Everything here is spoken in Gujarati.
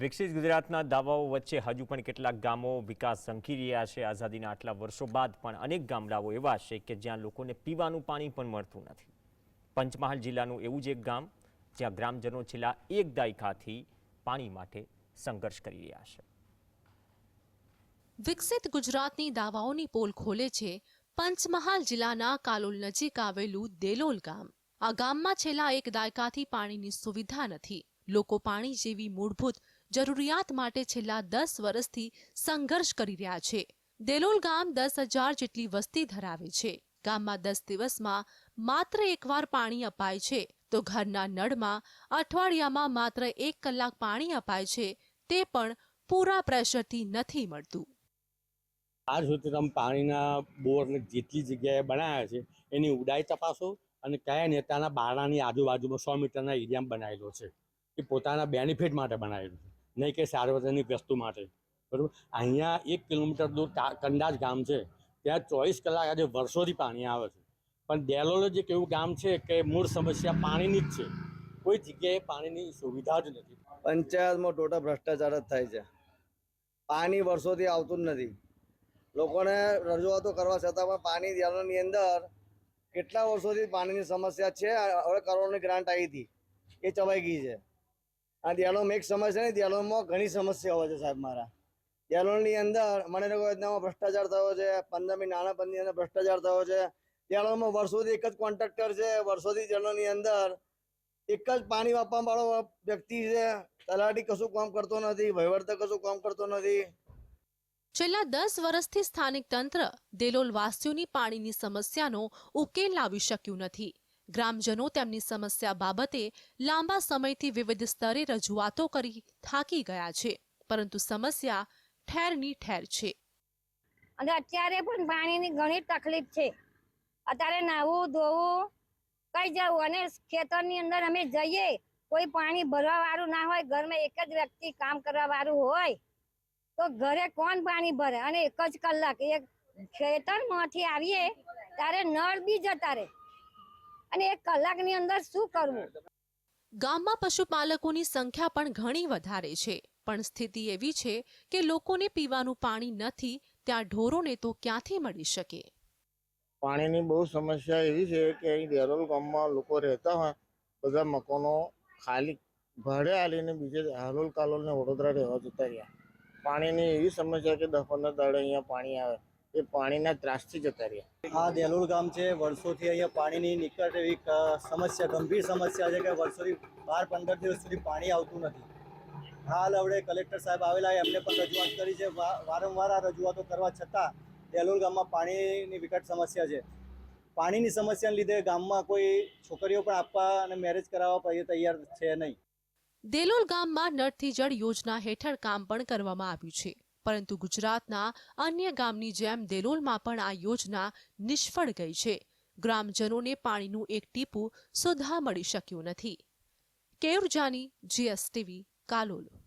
વિકસિત ગુજરાતના દાવાઓ વચ્ચે હજુ પણ કેટલાક ગામો વિકાસ ઝંખી રહ્યા છે. આઝાદીના આટલા વર્ષો બાદ પણ અનેક ગામડાઓ એવા છે કે જ્યાં લોકોને પીવાનું પાણી પણ મળતું નથી. પંચમહાલ જિલ્લાનું એવું જ એક ગામ, જ્યાં ગ્રામજનો છેલ્લા એક દાયકાથી પાણી માટે સંઘર્ષ કરી રહ્યા છે. વિકસિત ગુજરાતની દાવાઓની પોલ ખોલે છે પંચમહાલ જિલ્લાના કાલોલ નજીક આવેલું દેલોલ ગામ. આ ગામમાં છેલ્લા એક દાયકાથી પાણીની સુવિધા નથી. લોકો પાણી જેવી મૂળભૂત જરૂરિયાત માટે છેલ્લા દસ વર્ષથી સંઘર્ષ કરી રહ્યા છે. દેલોલ ગામ દસ હજાર જેટલી વસ્તી ધરાવે છે. ગામમાં દસ દિવસમાં માત્ર એકવાર પાણી અપાય છે. તો ઘરના નળમાં અઠવાડિયામાં માત્ર એક કલાક પાણી અપાય છે. તે પણ પૂરા પ્રેશરથી નથી મળતું. આજ સુધી તમે પાણીના બોરને જેટલી જગ્યાએ બનાવ્યા છે, એની ઉડાઈ તપાસો અને કયા નેતાના બારણાની આજુબાજુમાં સો મીટરના એરિયામાં બનાવેલો છે. એ પોતાના બેનિફિટ માટે બનાવેલું છે. નહીં કે સાર્વજનિક વસ્તુ માટે. બરાબર? અહીંયા એક કિલોમીટર દૂર કંડાજ ગામ છે. ત્યાં ચોવીસ કલાક આજે વર્ષોથી પાણી આવે છે. પણ ડેલોલ એક એવું ગામ છે કે મૂળ સમસ્યા પાણીની જ છે. કોઈ જગ્યાએ પાણીની સુવિધા જ નથી. પંચાયતમાં ટોટલ ભ્રષ્ટાચાર જ થાય છે. પાણી વર્ષોથી આવતું જ નથી. લોકોને રજૂઆતો કરવા છતાં પણ પાણી દેવાની અંદર કેટલા વર્ષોથી પાણીની સમસ્યા છે? હવે કરોડની ગ્રાન્ટ આવી હતી. એ ચવાઈ ગઈ છે. આ દિયાલોમાં એક સમસ્યા નહીં દિયાલોમાં ઘણી સમસ્યાઓ છે સાહેબ મારા. દિયાલોની અંદર મનરેગા યોજનામાં ભ્રષ્ટાચાર થયો છે, પંદરમી નાણાં પંચની અંદર ભ્રષ્ટાચાર થયો છે. દિયાલોમાં વર્ષોથી એક જ કોન્ટ્રાક્ટર છે, વર્ષોથી દિયાલોની અંદર એક જ પાણી વાપવા વાળો વ્યક્તિ છે. તલાટી કશું કામ કરતો નથી, વહીવટ કશું કામ કરતો નથી. છેલ્લા દસ વર્ષથી સ્થાનિક તંત્ર દેલોલ વાસીઓની પાણીની સમસ્યાનો ઉકેલ લાવી શક્યું નથી. ગ્રામજનો તેમની સમસ્યા બાબતે લાંબા સમયથી વિવિધ સ્તરે રજૂઆતો કરી થાકી ગયા છે, પરંતુ સમસ્યા ઠેરની ઠેર છે. અને અત્યારે પણ પાણીની ઘણી તકલીફ છે. અત્યારે નાહવું, ધોવું, કઈ જવું અને ખેતરની અંદર અમે જઈએ, કોઈ પાણી ભરવા વાળું ના હોય, ઘરમાં એક જ વ્યક્તિ કામ કરવા વાળું હોય, તો ઘરે કોણ પાણી ભરે? અને એક જ કલાક એક ખેતરમાંથી આવીએ, ત્યારે નળ બી જતા રહે. અને એક કલાકની અંદર શું કરવું? ગામમાં પશુપાલકોની સંખ્યા પણ ઘણી વધારે છે પણ સ્થિતિ એવી છે કે લોકોને પીવાનું પાણી નથી ત્યાં ઢોરોને તો ક્યાંથી મળી શકે? પાણીની બહુ સમસ્યા એવી છે કે અહીં દેરોલ ગામમાં લોકો રહેતા હોય બધા મકાનો ખાલી ભાડે આલીને બીજે હાલોલ કાલોલ ને વડોદરા રહેવા જતા રહ્યા. પાણીની એવી સમસ્યા કે પંદર દાડે અહીંયા પાણી આવે. એ પાણીના ત્રાસથી જતા રહ્યા. આ દેલોલ ગામ છે વર્ષોથી અહીંયા પાણીની નિકટ એવી સમસ્યા ગંભીર સમસ્યા છે કે વર્ષોથી બાર પંદર દિવસ સુધી પાણી આવતું નથી. હાલ હવે કલેક્ટર સાહેબ આવેલા એમને પણ રજૂઆત કરી છે. વારંવાર આ રજૂઆતો કરવા છતાં દેલોલ ગામમાં પાણીની વિકટ સમસ્યા છે. પાણીની સમસ્યાને લીધે ગામમાં કોઈ છોકરીઓ પણ આપવા અને મેરેજ કરાવવા તૈયાર છે નહીં. દેલોલ ગામમાં નળથી જળ યોજના હેઠળ કામ પણ કરવામાં આવ્યું છે. પરંતુ ગુજરાતના અન્ય ગામની જેમ દેલોલમાં પણ આ યોજના નિષ્ફળ ગઈ છે. ગ્રામજનોને પાણીનું એક ટીપું સુધા મળી શક્યું નથી. કેયુર જાની જીએસટીવી, કાલોલ.